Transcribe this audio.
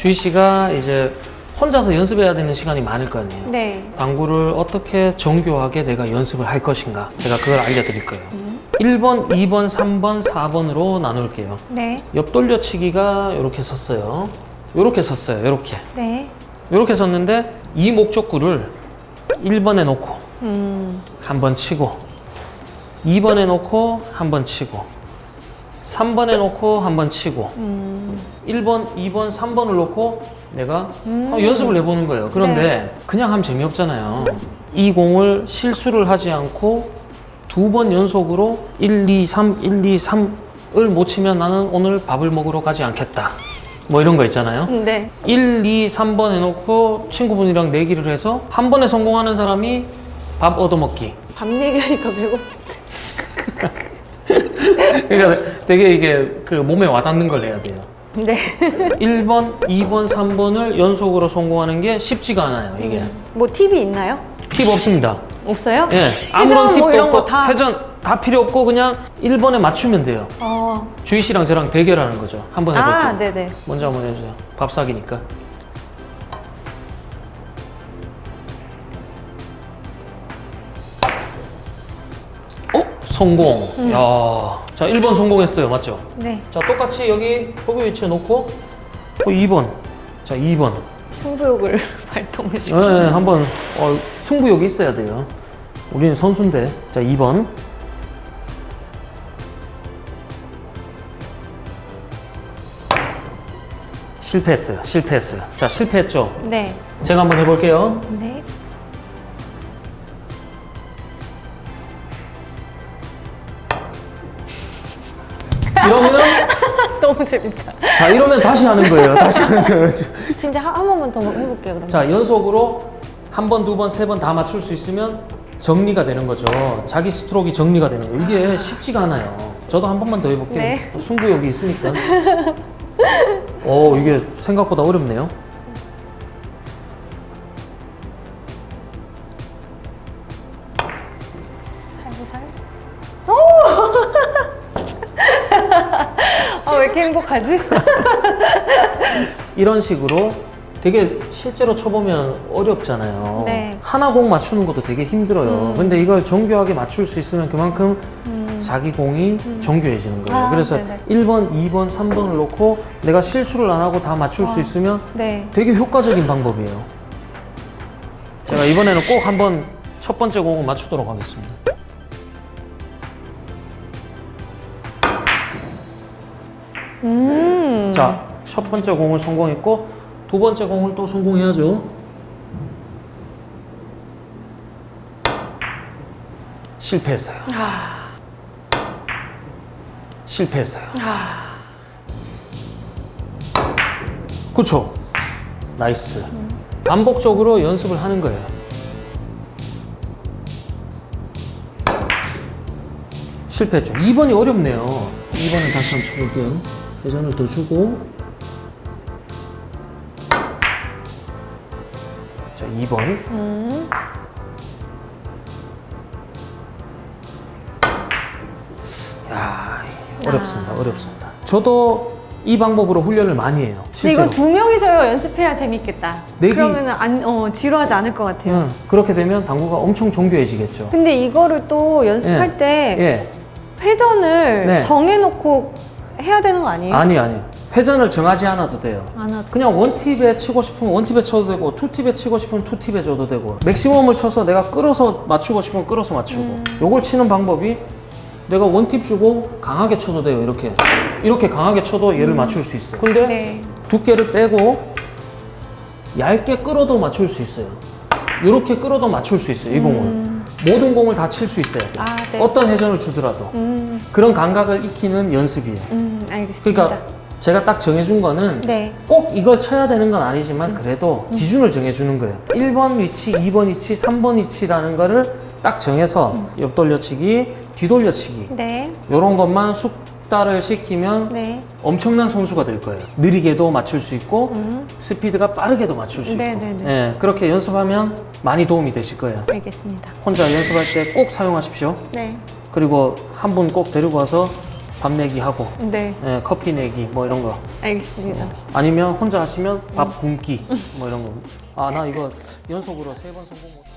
주희 씨가 이제 혼자서 연습해야 되는 시간이 많을 거 아니에요. 네. 당구를 어떻게 정교하게 내가 연습을 할 것인가 제가 그걸 알려드릴 거예요 1번, 2번, 3번, 4번으로 나눌게요 네. 옆 돌려치기가 이렇게 섰어요 이렇게 섰어요 이렇게 네. 이렇게 섰는데 이 목적구를 1번에 놓고 음. 한 번 치고 2번에 놓고 한 번 치고 3번에 놓고 한 번 치고 음. 1번, 2번, 3번을 놓고 내가 음. 어, 연습을 해보는 거예요. 그런데 그냥 하면 재미없잖아요. 이 공을 실수를 하지 않고 두 번 연속으로 1, 2, 3, 1, 2, 3을 못 치면 나는 오늘 밥을 먹으러 가지 않겠다. 뭐 이런 거 있잖아요. 네. 1, 2, 3번 해놓고 친구분이랑 내기를 해서 한 번에 성공하는 사람이 밥 얻어먹기. 밤 얘기하니까 배고. 그러니까 되게 이게 그 몸에 와닿는 걸 해야 돼요. 네. 1번, 2번, 3번을 연속으로 성공하는 게 쉽지가 않아요. 이게 뭐 팁이 있나요? 팁 없습니다. 없어요? 예, 아무런 회전 팁도 뭐 이런 없고 거 다. 회전 다 필요 없고 그냥 1번에 맞추면 돼요. 어. 주희 씨랑 저랑 대결하는 거죠. 한번 해볼게요. 아, 네네. 먼저 한번 해주세요. 밥 사기니까. 어? 성공. 음. 야. 자, 1번 성공했어요. 맞죠? 네. 자, 똑같이 여기 포교 위치에 놓고 또 2번. 자, 2번. 승부욕을 발동을 예, 시켜. 예, 한번 어, 승부욕이 있어야 돼요. 우리는 선수인데. 자, 2번. 실패했어요. 실패했어요. 자, 실패했죠. 네. 제가 한번 해볼게요. 네. 너무 재밌다. 자, 이러면 다시 하는 거예요. 다시 하는 거예요. 진짜 한, 한 번만 더 해볼게요, 그럼. 자, 연속으로 한 번, 두 번, 세 번 다 맞출 수 있으면 정리가 되는 거죠. 자기 스트로크가 정리가 되는 거예요. 이게 쉽지가 않아요. 저도 한 번만 더 해볼게요. 네. 승부욕이 있으니까. 어, 이게 생각보다 어렵네요. 왜 이렇게 행복하지? 이런 식으로 되게 실제로 쳐보면 어렵잖아요. 네. 하나 공 맞추는 것도 되게 힘들어요. 음. 근데 이걸 정교하게 맞출 수 있으면 그만큼 음. 자기 공이 정교해지는 거예요. 아, 그래서 네네. 1번, 2번, 3번을 놓고 내가 실수를 안 하고 다 맞출 수 와. 있으면 네. 되게 효과적인 방법이에요. 제가 이번에는 꼭 한번 첫 번째 공을 맞추도록 하겠습니다. 음. 자, 첫 번째 공을 성공했고 두 번째 공을 또 성공해야죠. 실패했어요. 실패했어요. 그쵸? 나이스. 반복적으로 연습을 하는 거예요. 실패했죠. 2번이 어렵네요. 2번은 다시 한번 쳐볼게요. 회전을 더 주고. 자, 2번. 음. 야, 어렵습니다. 어렵습니다. 저도 이 방법으로 훈련을 많이 해요. 근데 실제로. 이거 두 명이서 연습해야 재밌겠다. 내기- 그러면은 안, 어, 지루하지 않을 것 같아요. 응, 그렇게 되면 당구가 엄청 정교해지겠죠. 근데 이거를 또 연습할 때 예. 회전을 네. 정해놓고 해야 되는 거 아니에요? 아니, 아니. 회전을 정하지 않아도 돼요. 안 하도. 그냥 원팁에 치고 싶으면 원팁에 쳐도 되고 투팁에 치고 싶으면 투팁에 줘도 되고 맥시멈을 쳐서 내가 끌어서 맞추고 싶으면 끌어서 맞추고 음. 요걸 치는 방법이 내가 원팁 주고 강하게 쳐도 돼요 이렇게 이렇게 강하게 쳐도 얘를 맞출 수 있어요 근데 네. 두께를 빼고 얇게 끌어도 맞출 수 있어요 이렇게 끌어도 맞출 수 있어요 이 공을 음. 모든 공을 다 칠 수 있어요 아, 네. 어떤 회전을 주더라도 음, 그런 감각을 익히는 연습이에요 음, 알겠습니다. 그러니까 제가 딱 정해준 거는 네. 꼭 이걸 쳐야 되는 건 아니지만 그래도 음. 기준을 정해주는 거예요. 1번 위치, 2번 위치, 3번 위치라는 거를 딱 정해서 음. 옆 돌려치기, 뒤 돌려치기 네. 이런 것만 숙 달을 시키면 네. 엄청난 선수가 될 거예요. 느리게도 맞출 수 있고 음, 스피드가 빠르게도 맞출 수 있고 네네네. 예, 그렇게 연습하면 많이 도움이 되실 거예요. 알겠습니다. 혼자 연습할 때 꼭 사용하십시오. 네. 그리고 한 분 꼭 데리고 와서 밥 내기 하고 네, 예, 커피 내기 뭐 이런 거 알겠습니다. 아니면 혼자 하시면 밥 굶기 뭐 이런 거. 아 나 이거 연속으로 세 번 성공 못.